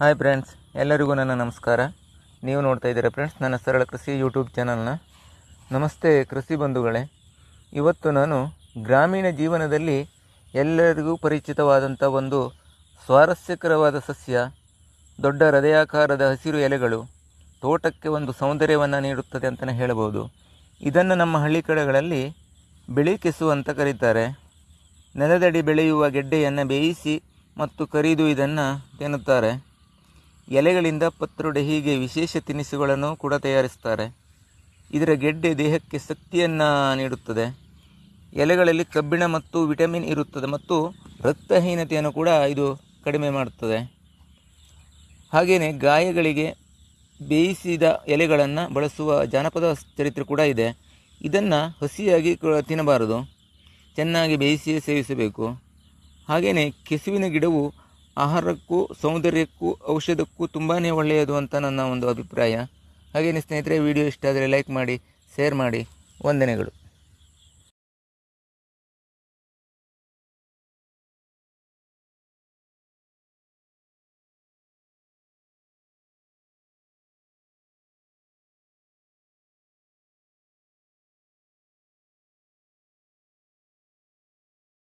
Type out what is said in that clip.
Hi friends ಎಲ್ಲರಿಗೂ ನನ್ನ ನಮಸ್ಕಾರ. ನೀವು ನೋಡ್ತಾ ಇದ್ದೀರಾ ಫ್ರೆಂಡ್ಸ್ ನನ್ನ ಸರಳ ಕೃಷಿ ಯೂಟ್ಯೂಬ್ ಚಾನಲ್ನ ನಮಸ್ತೆ ಕೃಷಿ ಬಂಧುಗಳೇ. ಇವತ್ತು ನಾನು ಗ್ರಾಮೀಣ ಜೀವನದಲ್ಲಿ ಎಲ್ಲರಿಗೂ ಪರಿಚಿತವಾದಂಥ ಒಂದು ಸ್ವಾರಸ್ಯಕರವಾದ ಸಸ್ಯ, ದೊಡ್ಡ ಹೃದಯಾಕಾರದ ಹಸಿರು ಎಲೆಗಳು, ತೋಟಕ್ಕೆ ಒಂದು ಸೌಂದರ್ಯವನ್ನು ನೀಡುತ್ತದೆ ಅಂತಲೇ ಹೇಳಬಹುದು ಇದನ್ನು ನಮ್ಮ ಹಳ್ಳಿ ಕಡೆಗಳಲ್ಲಿ ಬಿಳಿ ಕೆಸು ಅಂತ ಕರೀತಾರೆ. ನೆಲದಡಿ ಬೆಳೆಯುವ ಗೆಡ್ಡೆಯನ್ನು ಬೇಯಿಸಿ ಮತ್ತು ಕರಿದು ಇದನ್ನು ತಿನ್ನುತ್ತಾರೆ. ಎಲೆಗಳಿಂದ ಪತ್ರೊಡೆ ಹೀಗೆ ವಿಶೇಷ ತಿನಿಸುಗಳನ್ನು ಕೂಡ ತಯಾರಿಸ್ತಾರೆ ಇದರ ಗೆಡ್ಡೆ ದೇಹಕ್ಕೆ ಶಕ್ತಿಯನ್ನು ನೀಡುತ್ತದೆ. ಎಲೆಗಳಲ್ಲಿ ಕಬ್ಬಿಣ ಮತ್ತು ವಿಟಮಿನ್ ಇರುತ್ತದೆ ಮತ್ತು ರಕ್ತಹೀನತೆಯನ್ನು ಕೂಡ ಇದು ಕಡಿಮೆ ಮಾಡುತ್ತದೆ. ಹಾಗೆಯೇ ಗಾಯಗಳಿಗೆ ಬೇಯಿಸಿದ ಎಲೆಗಳನ್ನು ಬಳಸುವ ಜಾನಪದ ಚರಿತ್ರೆ ಕೂಡ ಇದೆ. ಇದನ್ನು ಹಸಿಯಾಗಿ ತಿನ್ನಬಾರದು. ಚೆನ್ನಾಗಿ ಬೇಯಿಸಿ ಸೇವಿಸಬೇಕು. ಹಾಗೆಯೇ ಕೆಸುವಿನ ಗಿಡವು ಆಹಾರಕ್ಕೂ, ಸೌಂದರ್ಯಕ್ಕೂ, ಔಷಧಕ್ಕೂ ತುಂಬಾ ಒಳ್ಳೆಯದು ಅಂತ ನನ್ನ ಒಂದು ಅಭಿಪ್ರಾಯ. ಹಾಗೆಯೇ ಸ್ನೇಹಿತರೆ, ವಿಡಿಯೋ ಇಷ್ಟ ಆದರೆ ಲೈಕ್ ಮಾಡಿ, ಶೇರ್ ಮಾಡಿ. ವಂದನೆಗಳು.